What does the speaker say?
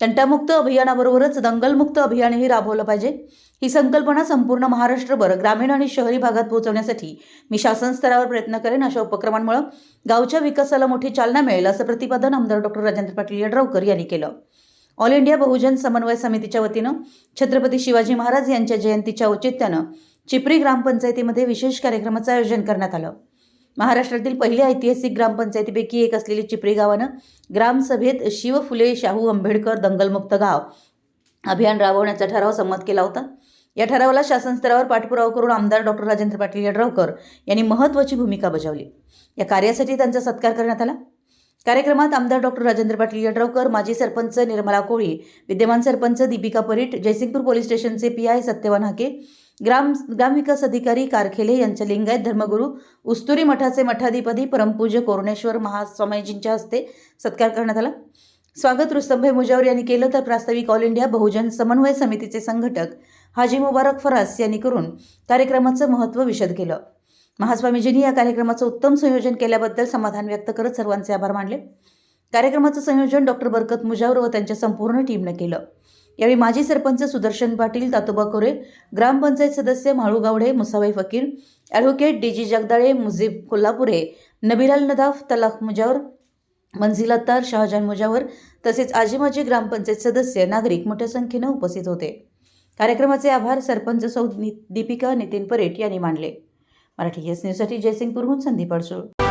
तंटामुक्त अभियानाबरोबरच दंगलमुक्त अभियानही राबवलं पाहिजे. ही संकल्पना संपूर्ण महाराष्ट्रभर ग्रामीण आणि शहरी भागात पोहोचवण्यासाठी मी शासन स्तरावर प्रयत्न करेन अशा उपक्रमांमुळे गावच्या विकासाला मोठी चालना मिळेल असं प्रतिपादन आमदार डॉक्टर राजेंद्र पाटील यड्रावकर यांनी केलं. ऑल इंडिया बहुजन समन्वय समितीच्या वतीनं छत्रपती शिवाजी महाराज यांच्या जयंतीच्या औचित्यानं चिपरी ग्रामपंचायतीमध्ये विशेष कार्यक्रमाचं आयोजन करण्यात आलं. महाराष्ट्रातील पहिली ऐतिहासिक ग्रामपंचायतीपैकी एक असलेली चिपरी गावानं ग्रामसभेत शिव फुले शाहू आंबेडकर दंगलमुक्त गाव अभियान राबवण्याचा ठराव संमत केला होता. या ठरावाला शासन स्तरावर पाठपुरावा करून आमदार डॉक्टर राजेंद्र पाटील यड्रावकर यांनी महत्त्वाची भूमिका बजावली. या कार्यासाठी त्यांचा सत्कार करण्यात आला. कार्यक्रमात आमदार डॉक्टर राजेंद्र पाटील यड्रावकर माजी सरपंच निर्मला कोळी विद्यमान सरपंच दीपिका परीट जयसिंगपूर पोलीस स्टेशनचे पी आय सत्यवान हाके ग्राम ग्रामविकास अधिकारी कारखेले यांच्या लिंगायत धर्मगुरू उस्तुरी मठाचे मठाधिपती परमपूज्य कोरणेश्वर महास्वामीजींच्या हस्ते सत्कार करण्यात आला. स्वागत रुस्तमभाई मुजावर यांनी केलं तर प्रास्ताविक ऑल इंडिया बहुजन समन्वय समितीचे संघटक हाजी मुबारक फरास यांनी करून कार्यक्रमाचं महत्त्व विशद केलं. महास्वामीजींनी या कार्यक्रमाचं उत्तम संयोजन केल्याबद्दल समाधान व्यक्त करत सर्वांचे आभार मानले. कार्यक्रमाचं संयोजन डॉक्टर बरकत मुजावर व त्यांच्या संपूर्ण टीमनं केलं. यावेळी माजी सरपंच सुदर्शन पाटील तातोबा कोरे ग्रामपंचायत सदस्य Mhalu Gawade Musabai Fakir advocate D G Jagdale Mujib Kolhapure Nabilal Nadaf तलाक मुजावर मंजिल अत्तार शहाजान मुजावर तसेच आजी माजी ग्रामपंचायत सदस्य नागरिक मोठ्या संख्येनं उपस्थित होते. कार्यक्रमाचे आभार सरपंच सौ दीपिका नितीन परेट यांनी मानले. मराठी एस न्यूजसाठी जयसिंगपूरहून संदीप अडसूळ.